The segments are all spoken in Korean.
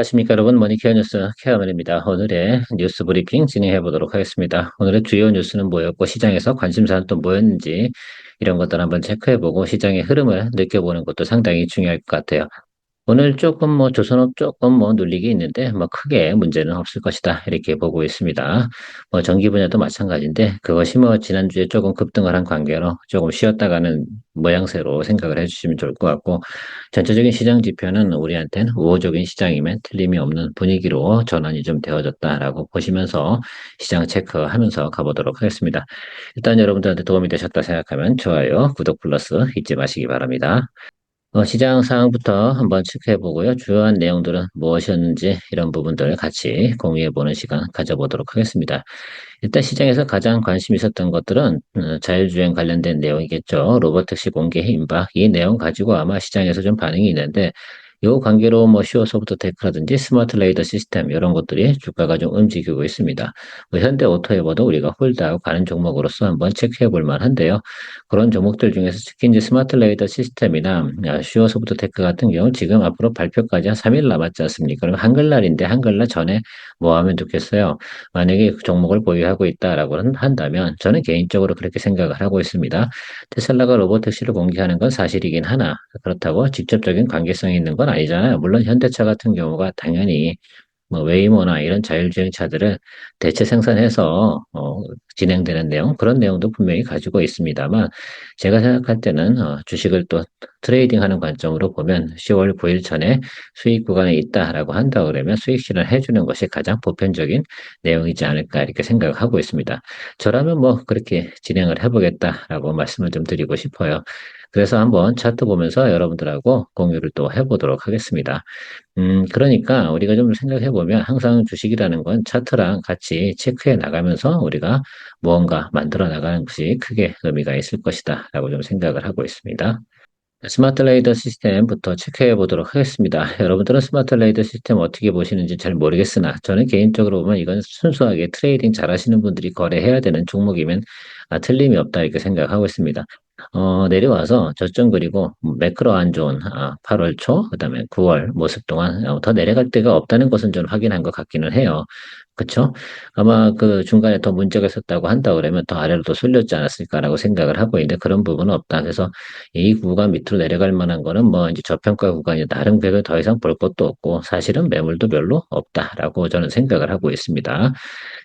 안녕하십니까 여러분 머니케어 뉴스 케어맨입니다. 오늘의 뉴스 브리핑 진행해 보도록 하겠습니다. 오늘의 주요 뉴스는 뭐였고 시장에서 관심사는 또 뭐였는지 이런 것들 한번 체크해 보고 시장의 흐름을 느껴보는 것도 상당히 중요할 것 같아요. 오늘 조금 뭐 조선업 조금 뭐 눌리기 있는데 뭐 크게 문제는 없을 것이다 이렇게 보고 있습니다. 뭐 전기 분야도 마찬가지인데 그것이 뭐 지난주에 조금 급등을 한 관계로 조금 쉬었다가는 모양새로 생각을 해주시면 좋을 것 같고 전체적인 시장 지표는 우리한테는 우호적인 시장이면 틀림이 없는 분위기로 전환이 좀 되어졌다라고 보시면서 시장 체크하면서 가보도록 하겠습니다. 일단 여러분들한테 도움이 되셨다 생각하면 좋아요, 구독 플러스 잊지 마시기 바랍니다. 어, 시장 상황부터 한번 체크해 보고요. 주요한 내용들은 무엇이었는지 이런 부분들 같이 공유해 보는 시간 가져보도록 하겠습니다. 일단 시장에서 가장 관심 있었던 것들은 어, 자율주행 관련된 내용이겠죠. 로보택시 공개 임박 이 내용 가지고 아마 시장에서 좀 반응이 있는데 요 관계로 뭐 시오 소프트 테크라든지 스마트 레이더 시스템 이런 것들이 주가가 좀 움직이고 있습니다. 뭐 현대 오토에버도 우리가 홀드하고 가는 종목으로서 한번 체크해 볼 만한데요. 그런 종목들 중에서 특히 이제 스마트 레이더 시스템이나 시오 소프트 테크 같은 경우 지금 앞으로 발표까지 한 3일 남았지 않습니까? 그럼 한글날인데 한글날 전에 뭐 하면 좋겠어요? 만약에 그 종목을 보유하고 있다라고 한다면 저는 개인적으로 그렇게 생각을 하고 있습니다. 테슬라가 로보택시를 공개하는 건 사실이긴 하나 그렇다고 직접적인 관계성이 있는 건 아니잖아요. 물론 현대차 같은 경우가 당연히 뭐 웨이모나 이런 자율주행 차들을 대체 생산해서 어, 진행되는 내용 그런 내용도 분명히 가지고 있습니다만 제가 생각할 때는 어, 주식을 또 트레이딩하는 관점으로 보면 10월 9일 전에 수익 구간에 있다라고 한다 그러면 수익 실현 해 주는 것이 가장 보편적인 내용이지 않을까 이렇게 생각을 하고 있습니다. 저라면 뭐 그렇게 진행을 해보겠다라고 말씀을 좀 드리고 싶어요. 그래서 한번 차트 보면서 여러분들하고 공유를 또 해보도록 하겠습니다. 음, 그러니까 우리가 좀 생각해 보면 항상 주식이라는 건 차트랑 같이 체크해 나가면서 우리가 무언가 만들어 나가는 것이 크게 의미가 있을 것이다 라고 좀 생각을 하고 있습니다. 스마트 레이더 시스템부터 체크해 보도록 하겠습니다. 여러분들은 스마트 레이더 시스템 어떻게 보시는지 잘 모르겠으나 저는 개인적으로 보면 이건 순수하게 트레이딩 잘 하시는 분들이 거래해야 되는 종목이면 아, 틀림이 없다 이렇게 생각하고 있습니다. 어, 내려와서 저점 그리고 매크로 안 좋은 아, 8월 초, 그 다음에 9월 모습 동안 어, 더 내려갈 데가 없다는 것은 좀 확인한 것 같기는 해요. 그쵸? 아마 그 중간에 더 문제가 있었다고 한다 그러면 더 아래로 더 쏠렸지 않았을까라고 생각을 하고 있는데 그런 부분은 없다. 그래서 이 구간 밑으로 내려갈 만한 거는 뭐 이제 저평가 구간이 다른 벽을 더 이상 볼 것도 없고 사실은 매물도 별로 없다라고 저는 생각을 하고 있습니다.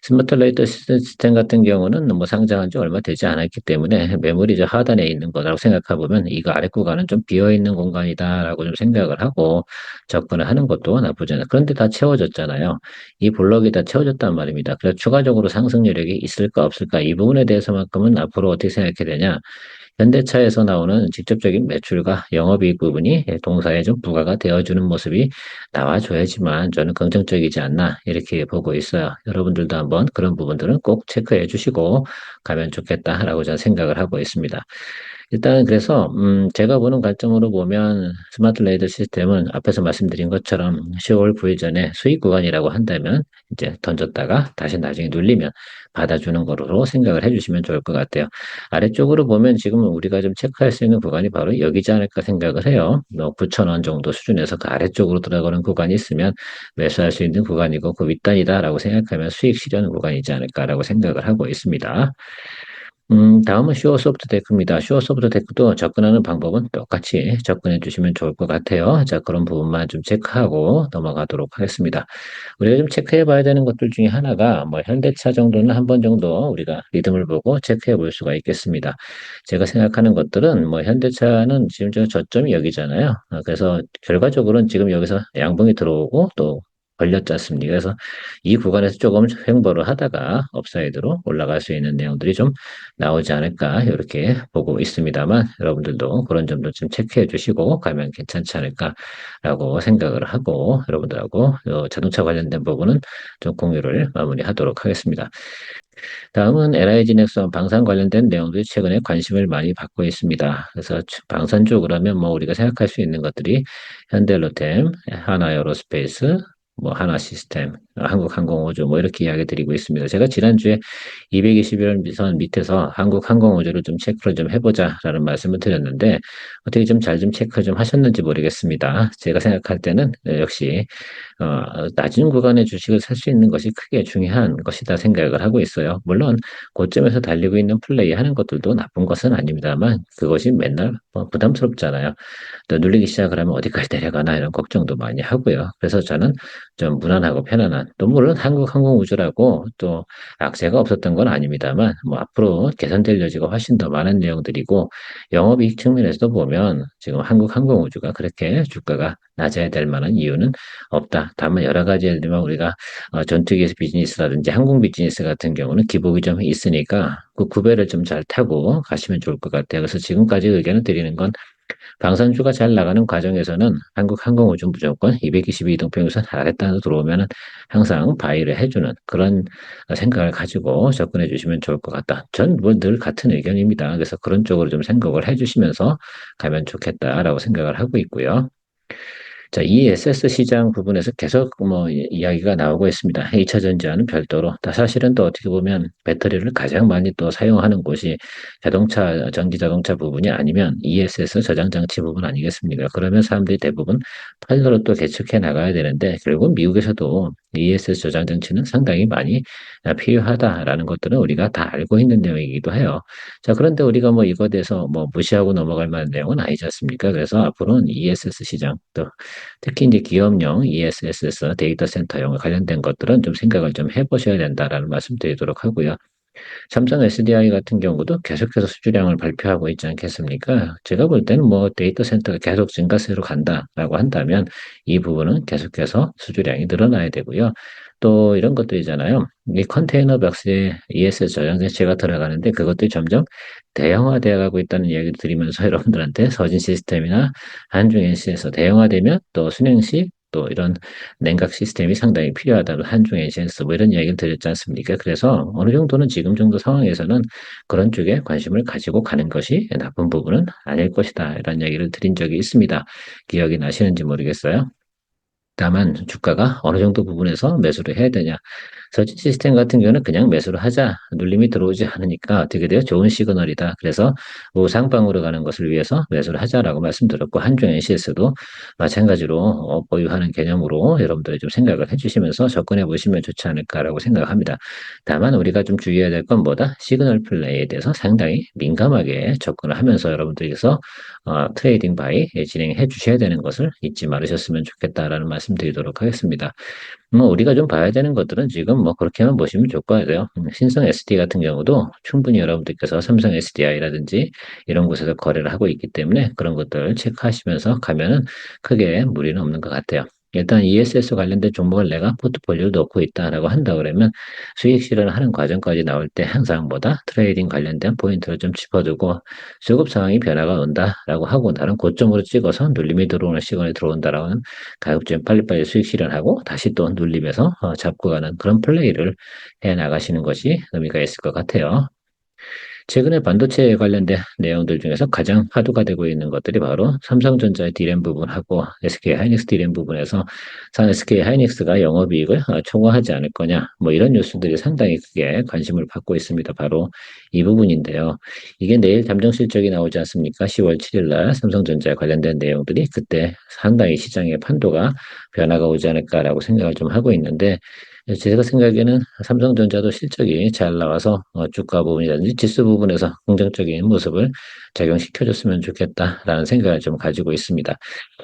스마트 레이더 시스템 같은 경우는 뭐 상장한 지 얼마 되지 않았기 때문에 매물이 저 하단에 있는 거라고 생각해보면 이거 아래 구간은 좀 비어있는 공간이다라고 좀 생각을 하고 접근을 하는 것도 나쁘지 않아요. 그런데 다 채워졌잖아요. 이 블럭이 다 채워 졌단 말입니다. 그래서 추가적으로 상승 여력이 있을까 없을까 이 부분에 대해서만큼은 앞으로 어떻게 생각해 되냐. 현대차에서 나오는 직접적인 매출과 영업이익 부분이 동사에 좀 부과가 되어주는 모습이 나와줘야지만 저는 긍정적이지 않나 이렇게 보고 있어요. 여러분들도 한번 그런 부분들은 꼭 체크해 주시고 가면 좋겠다라고 저는 생각을 하고 있습니다. 일단 그래서 음 제가 보는 관점으로 보면 스마트 레이더 시스템은 앞에서 말씀드린 것처럼 10월 9일 전에 수익 구간이라고 한다면 이제 던졌다가 다시 나중에 눌리면 받아주는 거로 생각을 해주시면 좋을 것 같아요. 아래쪽으로 보면 지금 우리가 좀 체크할 수 있는 구간이 바로 여기지 않을까 생각을 해요. 뭐 9,000원 정도 수준에서 그 아래쪽으로 들어가는 구간이 있으면 매수할 수 있는 구간이고 그 윗단이다라고 생각하면 수익 실현 구간이지 않을까라고 생각을 하고 있습니다. 음, 다음은 슈어 소프트 테크입니다. 슈어 소프트 테크도 접근하는 방법은 똑같이 접근해 주시면 좋을 것 같아요. 자, 그런 부분만 좀 체크하고 넘어가도록 하겠습니다. 우리가 좀 체크해 봐야 되는 것들 중에 하나가 뭐 현대차 정도는 한 번 정도 우리가 리듬을 보고 체크해 볼 수가 있겠습니다. 제가 생각하는 것들은 뭐 현대차는 지금 저 저점이 여기잖아요. 어, 그래서 결과적으로는 지금 여기서 양봉이 들어오고 또 걸렸지 않습니까? 그래서 이 구간에서 조금 횡보를 하다가 업사이드로 올라갈 수 있는 내용들이 좀 나오지 않을까 이렇게 보고 있습니다만 여러분들도 그런 점도 좀 체크해 주시고 가면 괜찮지 않을까라고 생각을 하고 여러분들하고 자동차 관련된 부분은 좀 공유를 마무리하도록 하겠습니다. 다음은 넥슨 방산 관련된 내용들이 최근에 관심을 많이 받고 있습니다. 그래서 방산 쪽으로 하면 뭐 우리가 생각할 수 있는 것들이 현대로템, 하나에어로스페이스, 뭐 하나 시스템, 한국항공우주 뭐 이렇게 이야기 드리고 있습니다. 제가 지난주에 221선 밑에서 한국항공우주를 좀 체크를 좀 해보자라는 말씀을 드렸는데 어떻게 좀잘좀 체크 좀 하셨는지 모르겠습니다. 제가 생각할 때는 역시 어, 낮은 구간의 주식을 살 수 있는 것이 크게 중요한 것이다 생각을 하고 있어요. 물론 고점에서 달리고 있는 플레이 하는 것들도 나쁜 것은 아닙니다만 그것이 맨날 뭐 부담스럽잖아요. 또 눌리기 시작을 하면 어디까지 내려가나 이런 걱정도 많이 하고요. 그래서 저는 좀 무난하고 편안한 또 물론 한국 항공우주라고 또 악재가 없었던 건 아닙니다만 뭐 앞으로 개선될 여지가 훨씬 더 많은 내용들이고 영업이익 측면에서도 보면 지금 한국 항공우주가 그렇게 주가가 낮아야 될 만한 이유는 없다. 다만 여러 가지 예를 들면 우리가 어, 전투기 비즈니스라든지 항공 비즈니스 같은 경우는 기복이 좀 있으니까 그 구배를 좀잘 타고 가시면 좋을 것 같아요. 그래서 지금까지 의견을 드리는 건 방산주가 잘 나가는 과정에서는 한국항공우주 무조건 222 이동평균선 하락했다 들어오면 항상 바이를 해주는 그런 생각을 가지고 접근해 주시면 좋을 것 같다. 전 뭐 늘 같은 의견입니다. 그래서 그런 쪽으로 좀 생각을 해주시면서 가면 좋겠다라고 생각을 하고 있고요. 자, ESS 시장 부분에서 계속 뭐 이야기가 나오고 있습니다. 2차 전지와는 별도로. 사실은 또 어떻게 보면 배터리를 가장 많이 또 사용하는 곳이 자동차, 전기 자동차 부분이 아니면 ESS 저장 장치 부분 아니겠습니까? 그러면 사람들이 대부분 팔로로 또 개척해 나가야 되는데 결국 미국에서도 ESS 저장 장치는 상당히 많이 필요하다라는 것들은 우리가 다 알고 있는 내용이기도 해요. 자, 그런데 우리가 뭐 이거에 대해서 뭐 무시하고 넘어갈 만한 내용은 아니지 않습니까? 그래서 앞으로는 ESS 시장 또 특히 이제 기업용 ESS 데이터 센터용 관련된 것들은 좀 생각을 좀 해보셔야 된다라는 말씀 드리도록 하고요. 삼성 SDI 같은 경우도 계속해서 수주량을 발표하고 있지 않겠습니까? 제가 볼 때는 뭐 데이터 센터가 계속 증가세로 간다라고 한다면 이 부분은 계속해서 수주량이 늘어나야 되고요. 또 이런 것들이잖아요. 이 컨테이너 박스에 ESS 저장 장치가 들어가는데 그것들이 점점 대형화되어 가고 있다는 이야기를 드리면서 여러분들한테 서진 시스템이나 한중 NC에서 대형화되면 또 순행시 또 이런 냉각 시스템이 상당히 필요하다고 한중 엔시엔스 뭐 이런 이야기를 드렸지 않습니까? 그래서 어느 정도는 지금 정도 상황에서는 그런 쪽에 관심을 가지고 가는 것이 나쁜 부분은 아닐 것이다 이런 이야기를 드린 적이 있습니다. 기억이 나시는지 모르겠어요. 다만 주가가 어느 정도 부분에서 매수를 해야 되냐 서진 시스템 같은 경우는 그냥 매수를 하자. 눌림이 들어오지 않으니까 어떻게 돼요? 좋은 시그널이다. 그래서 우상방으로 가는 것을 위해서 매수를 하자라고 말씀드렸고 한중 NCS도 마찬가지로 어, 보유하는 개념으로 여러분들이 좀 생각을 해주시면서 접근해 보시면 좋지 않을까라고 생각합니다. 다만 우리가 좀 주의해야 될 건 뭐다? 시그널 플레이에 대해서 상당히 민감하게 접근을 하면서 여러분들께서 어, 트레이딩 바이 진행해 주셔야 되는 것을 잊지 말으셨으면 좋겠다라는 말씀 드리도록 하겠습니다. 뭐 우리가 좀 봐야 되는 것들은 지금 뭐 그렇게만 보시면 좋을 거예요. 음, 신성 SD 같은 경우도 충분히 여러분들께서 삼성 SDI라든지 이런 곳에서 거래를 하고 있기 때문에 그런 것들 체크하시면서 가면은 크게 무리는 없는 것 같아요. 일단 ESS 관련된 종목을 내가 포트폴리오를 넣고 있다라고 한다 그러면 수익 실현을 하는 과정까지 나올 때 항상 보다 트레이딩 관련된 포인트를 좀 짚어두고 수급 상황이 변화가 온다라고 하고 나는 고점으로 찍어서 눌림이 들어오는 시간에 들어온다라는 가격점 빨리빨리 수익 실현하고 다시 또 눌림에서 어, 잡고 가는 그런 플레이를 해 나가시는 것이 의미가 있을 것 같아요. 최근에 반도체 관련된 내용들 중에서 가장 화두가 되고 있는 것들이 바로 삼성전자의 디램 부분하고 SK 하이닉스 디램 부분에서 SK 하이닉스가 영업이익을 어, 초과하지 않을 거냐 뭐 이런 뉴스들이 상당히 크게 관심을 받고 있습니다. 바로 이 부분인데요. 이게 내일 잠정 실적이 나오지 않습니까? 10월 7일 날 삼성전자에 관련된 내용들이 그때 상당히 시장의 판도가 변화가 오지 않을까라고 생각을 좀 하고 있는데 제가 생각에는 삼성전자도 실적이 잘 나와서 어, 주가 부분이라든지 지수 부분에서 긍정적인 모습을 작용시켜줬으면 좋겠다라는 생각을 좀 가지고 있습니다.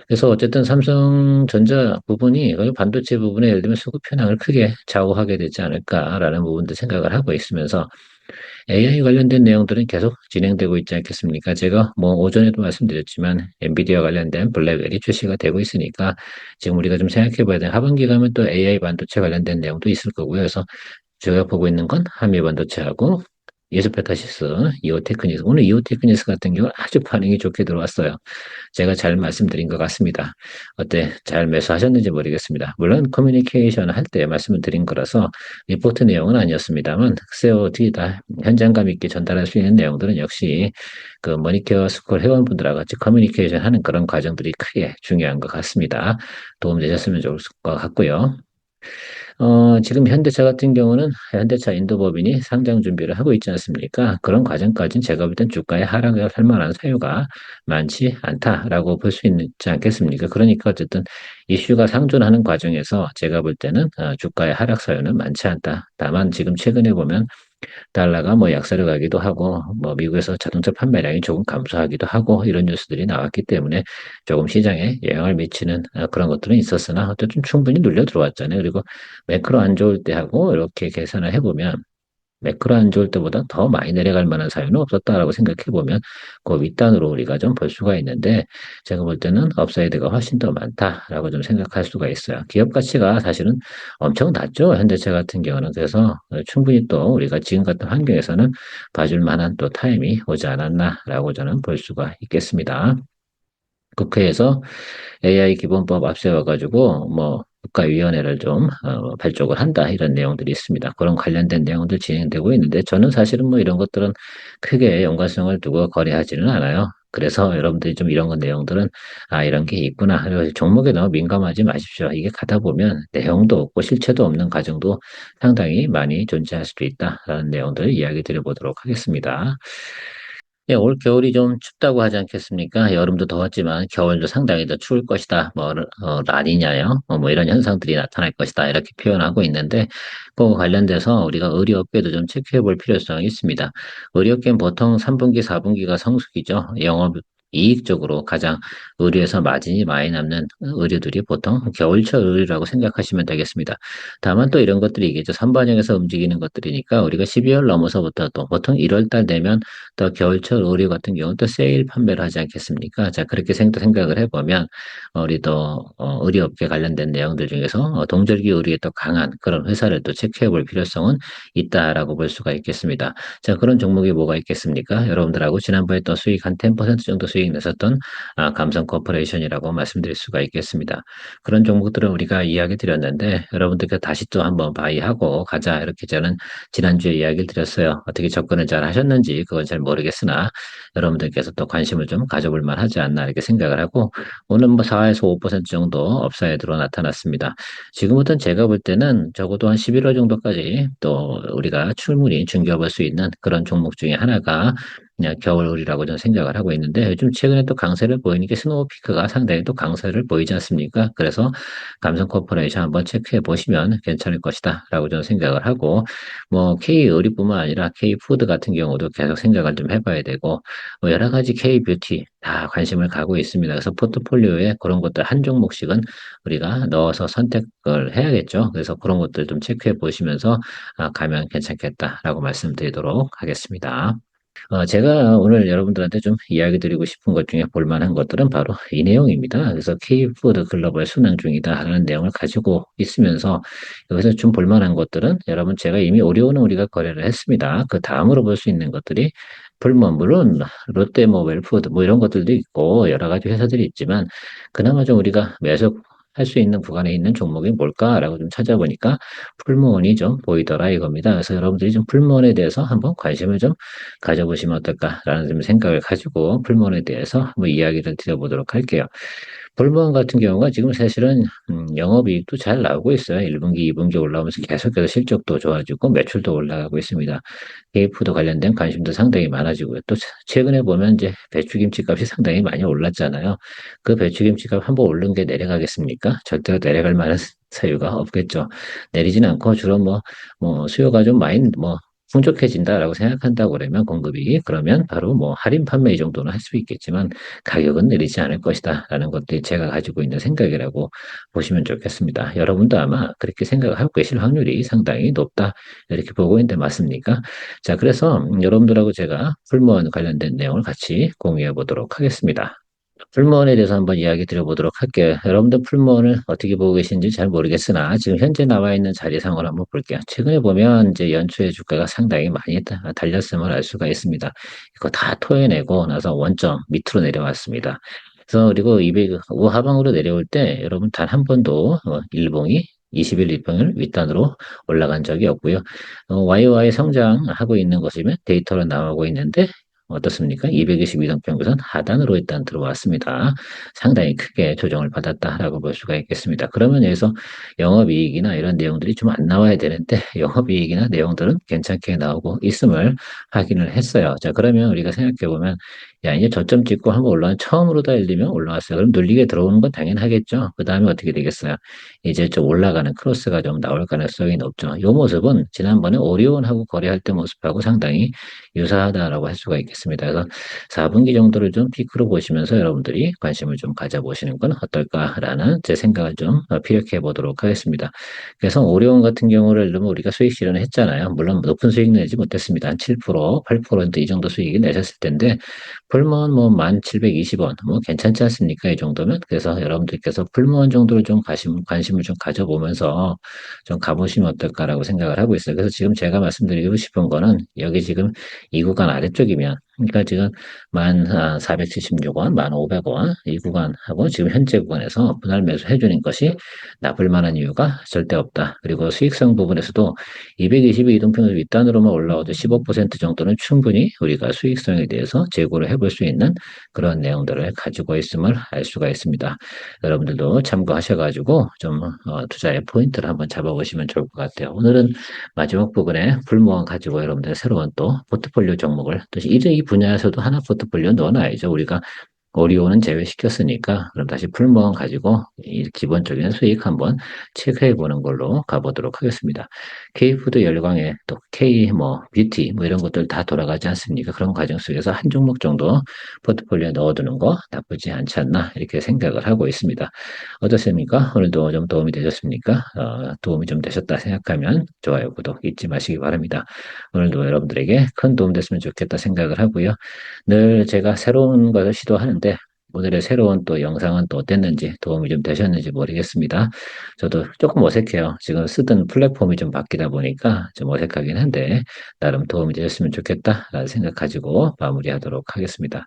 그래서 어쨌든 삼성전자 부분이 반도체 부분에 예를 들면 수급 현황을 크게 좌우하게 되지 않을까라는 부분도 생각을 하고 있으면서 AI 관련된 내용들은 계속 진행되고 있지 않겠습니까? 제가 뭐 오전에도 말씀드렸지만 엔비디아 관련된 블랙웰이 출시가 되고 있으니까 지금 우리가 좀 생각해 봐야 되는 하반기 가면 또 AI 반도체 관련된 내용도 있을 거고요. 그래서 제가 보고 있는 건 한미 반도체하고 예스페타시스, 이오테크니스. 오늘 이오테크니스 같은 경우는 아주 반응이 좋게 들어왔어요. 제가 잘 말씀드린 것 같습니다. 어때? 잘 매수하셨는지 모르겠습니다. 물론 커뮤니케이션 할 때 말씀을 드린 거라서 리포트 내용은 아니었습니다만 글쎄요, 어떻게 다 현장감 있게 전달할 수 있는 내용들은 역시 그 머니케어 스쿨 회원분들하고 같이 커뮤니케이션 하는 그런 과정들이 크게 중요한 것 같습니다. 도움 되셨으면 좋을 것 같고요. 어, 지금 현대차 같은 경우는 현대차 인도법인이 상장 준비를 하고 있지 않습니까? 그런 과정까지는 제가 볼 땐 주가의 하락을 할 만한 사유가 많지 않다라고 볼 수 있지 않겠습니까? 그러니까 어쨌든 이슈가 상존하는 과정에서 제가 볼 때는 어, 주가의 하락 사유는 많지 않다. 다만 지금 최근에 보면 달러가 뭐 약세로 가기도 하고 뭐 미국에서 자동차 판매량이 조금 감소하기도 하고 이런 뉴스들이 나왔기 때문에 조금 시장에 영향을 미치는 어, 그런 것들은 있었으나 어쨌든 충분히 눌려 들어왔잖아요. 그리고 매크로 안 좋을 때 하고 이렇게 계산을 해보면 매크로 안 좋을 때보다 더 많이 내려갈 만한 사유는 없었다라고 생각해 보면 그 윗단으로 우리가 좀 볼 수가 있는데 제가 볼 때는 업사이드가 훨씬 더 많다라고 좀 생각할 수가 있어요. 기업 가치가 사실은 엄청 낮죠. 현대차 같은 경우는 그래서 충분히 또 우리가 지금 같은 환경에서는 봐줄 만한 또 타임이 오지 않았나라고 저는 볼 수가 있겠습니다. 국회에서 AI 기본법 앞세워가지고 뭐 국가위원회를 좀 어, 발족을 한다 이런 내용들이 있습니다. 그런 관련된 내용들 진행되고 있는데 저는 사실은 뭐 이런 것들은 크게 연관성을 두고 거래하지는 않아요. 그래서 여러분들이 좀 이런 건 내용들은 아 이런 게 있구나. 종목에 너무 민감하지 마십시오. 이게 가다 보면 내용도 없고 실체도 없는 과정도 상당히 많이 존재할 수도 있다라는 내용들을 이야기 드려보도록 하겠습니다. 예, 올 겨울이 좀 춥다고 하지 않겠습니까? 여름도 더웠지만 겨울도 상당히 더 추울 것이다. 뭐, 어, 라니냐요? 어, 뭐 이런 현상들이 나타날 것이다. 이렇게 표현하고 있는데, 그거 관련돼서 우리가 의료업계도 좀 체크해 볼 필요성이 있습니다. 의료업계는 보통 3분기, 4분기가 성수기죠. 영업 이익적으로 가장 의료에서 마진이 많이 남는 의료들이 보통 겨울철 의료라고 생각하시면 되겠습니다. 다만 또 이런 것들이 이게죠. 선반영에서 움직이는 것들이니까 우리가 12월 넘어서부터 또 보통 1월 달 되면 또 겨울철 의료 같은 경우는 또 세일 판매를 하지 않겠습니까? 자, 그렇게 생각을 해보면 우리도 어, 의료업계 관련된 내용들 중에서 어, 동절기 의료에 또 강한 그런 회사를 또 체크해 볼 필요성은 있다라고 볼 수가 있겠습니다. 자, 그런 종목이 뭐가 있겠습니까? 여러분들하고 지난번에 또 수익 한 10% 정도 수익 수익 냈었던 아, 감성 코퍼레이션이라고 말씀드릴 수가 있겠습니다. 그런 종목들을 우리가 이야기 드렸는데 여러분들께 다시 또 한번 바이하고 가자 이렇게 저는 지난주에 이야기를 드렸어요. 어떻게 접근을 잘 하셨는지 그건 잘 모르겠으나 여러분들께서 또 관심을 좀 가져볼 만하지 않나 이렇게 생각을 하고 오늘 뭐 4에서 5% 정도 업사이드로 나타났습니다. 지금부터는 제가 볼 때는 적어도 한 11월 정도까지 또 우리가 출문이 중개해볼 수 있는 그런 종목 중에 하나가 그냥 겨울이라고 저는 생각을 하고 있는데 요즘 최근에 또 강세를 보이니까 스노우피크가 상당히 또 강세를 보이지 않습니까? 그래서 감성 코퍼레이션 한번 체크해 보시면 괜찮을 것이다 라고 저는 생각을 하고 뭐 K 의류뿐만 아니라 K 푸드 같은 경우도 계속 생각을 좀 해봐야 되고 뭐 여러 가지 K 뷰티 다 관심을 가고 있습니다. 그래서 포트폴리오에 그런 것들 한 종목씩은 우리가 넣어서 선택을 해야겠죠. 그래서 그런 것들 좀 체크해 보시면서 아, 가면 괜찮겠다라고 말씀드리도록 하겠습니다. 어, 제가 오늘 여러분들한테 좀 이야기 드리고 싶은 것 중에 볼만한 것들은 바로 이 내용입니다. 그래서 K푸드 글로벌 순항 중이다 하는 내용을 가지고 있으면서 여기서 좀 볼만한 것들은 여러분 제가 이미 오리오는 우리가 거래를 했습니다. 그 다음으로 볼 수 있는 것들이 물론 롯데 뭐 웰푸드 뭐 이런 것들도 있고 여러 가지 회사들이 있지만 그나마 좀 우리가 매수 할 수 있는 구간에 있는 종목이 뭘까라고 좀 찾아보니까 풀무원이 좀 보이더라 이겁니다. 그래서 여러분들이 좀 풀무원에 대해서 한번 관심을 좀 가져보시면 어떨까라는 좀 생각을 가지고 풀무원에 대해서 한번 이야기를 드려보도록 할게요. 불무원 같은 경우가 지금 사실은 음, 영업이익도 잘 나오고 있어요. 1분기, 2분기 올라오면서 계속해서 실적도 좋아지고 매출도 올라가고 있습니다. KF도 관련된 관심도 상당히 많아지고요. 또 최근에 보면 이제 배추김치 값이 상당히 많이 올랐잖아요. 그 배추김치 값 한번 오른 게 내려가겠습니까? 절대로 내려갈 만한 사유가 없겠죠. 내리진 않고 주로 뭐, 뭐 수요가 좀 많이 뭐 풍족해진다라고 생각한다고 그러면 공급이 그러면 바로 뭐 할인 판매 이 정도는 할 수 있겠지만 가격은 내리지 않을 것이다 라는 것들이 제가 가지고 있는 생각이라고 보시면 좋겠습니다. 여러분도 아마 그렇게 생각하고 계실 확률이 상당히 높다 이렇게 보고 있는데 맞습니까? 자 그래서 여러분들하고 제가 풀무원 관련된 내용을 같이 공유해 보도록 하겠습니다. 풀무원에 대해서 한번 이야기 드려보도록 할게요. 여러분들 풀무원을 어떻게 보고 계신지 잘 모르겠으나 지금 현재 나와 있는 자리상을 한번 볼게요. 최근에 보면 이제 연초에 주가가 상당히 많이 다- 달렸음을 알 수가 있습니다. 이거 다 토해내고 나서 원점 밑으로 내려왔습니다. 그래서 그리고 200 우하방으로 내려올 때 여러분 단 한 번도 어, 일봉이 20일 일봉을 윗단으로 올라간 적이 없고요. 어, YY 성장하고 있는 것이면 데이터로 나오고 있는데 어떻습니까? 222동평균선 하단으로 일단 들어왔습니다. 상당히 크게 조정을 받았다라고 볼 수가 있겠습니다. 그러면 여기서 영업이익이나 이런 내용들이 좀 안 나와야 되는데 영업이익이나 내용들은 괜찮게 나오고 있음을 확인을 했어요. 자, 그러면 우리가 생각해 보면 야, 이제 저점 찍고 한번 올라온 처음으로 다 열리면 올라왔어요. 그럼 눌리게 들어오는 건 당연하겠죠. 그 다음에 어떻게 되겠어요? 이제 좀 올라가는 크로스가 좀 나올 가능성이 높죠. 이 모습은 지난번에 오리온하고 거래할 때 모습하고 상당히 유사하다라고 할 수가 있겠습니다. 그래서 4분기 정도를 좀 피크로 보시면서 여러분들이 관심을 좀 가져보시는 건 어떨까라는 제 생각을 좀 피력해 보도록 하겠습니다. 그래서 오리온 같은 경우를 우리가 수익 실현을 했잖아요. 물론 높은 수익 내지 못했습니다. 한 7%, 8%이 정도 수익이 내셨을 텐데 풀무원 뭐 1720원 뭐 괜찮지 않습니까? 이 정도면 그래서 여러분들께서 풀무원 정도를 좀 관심, 관심을 좀 가져보면서 좀 가보시면 어떨까라고 생각을 하고 있어요. 그래서 지금 제가 말씀드리고 싶은 거는 여기 지금 이 구간 아래쪽이면 그러니까 지금 만 476원, 1,500원 이 구간하고 지금 현재 구간에서 분할 매수 해 주는 것이 나쁠 만한 이유가 절대 없다. 그리고 수익성 부분에서도 222 이동평균 윗단으로만 올라와도 15% 정도는 충분히 우리가 수익성에 대해서 재고를 해볼 수 있는 그런 내용들을 가지고 있음을 알 수가 있습니다. 여러분들도 참고하셔가지고 좀 어, 투자의 포인트를 한번 잡아보시면 좋을 것 같아요. 오늘은 마지막 부분에 불모원 가지고 여러분들 새로운 또 포트폴리오 종목을 또 이제 이 분야에서도 하나 포트폴리오 넣어놔야죠. 우리가 오리온은 제외시켰으니까 그럼 다시 풀무원 가지고 이 기본적인 수익 한번 체크해 보는 걸로 가보도록 하겠습니다. K푸드 열광에 또 K 뭐 뷰티 뭐 이런 것들 다 돌아가지 않습니까? 그런 과정 속에서 한 종목 정도 포트폴리오에 넣어두는 거 나쁘지 않지 않나 이렇게 생각을 하고 있습니다. 어떻습니까? 오늘도 좀 도움이 되셨습니까? 어, 도움이 좀 되셨다 생각하면 좋아요, 구독 잊지 마시기 바랍니다. 오늘도 여러분들에게 큰 도움 됐으면 좋겠다 생각을 하고요. 늘 제가 새로운 것을 시도하 는데 오늘의 새로운 또 영상은 또 어땠는지 도움이 좀 되셨는지 모르겠습니다. 저도 조금 어색해요. 지금 쓰던 플랫폼이 좀 바뀌다 보니까 좀 어색하긴 한데 나름 도움이 되셨으면 좋겠다라는 생각 가지고 마무리하도록 하겠습니다.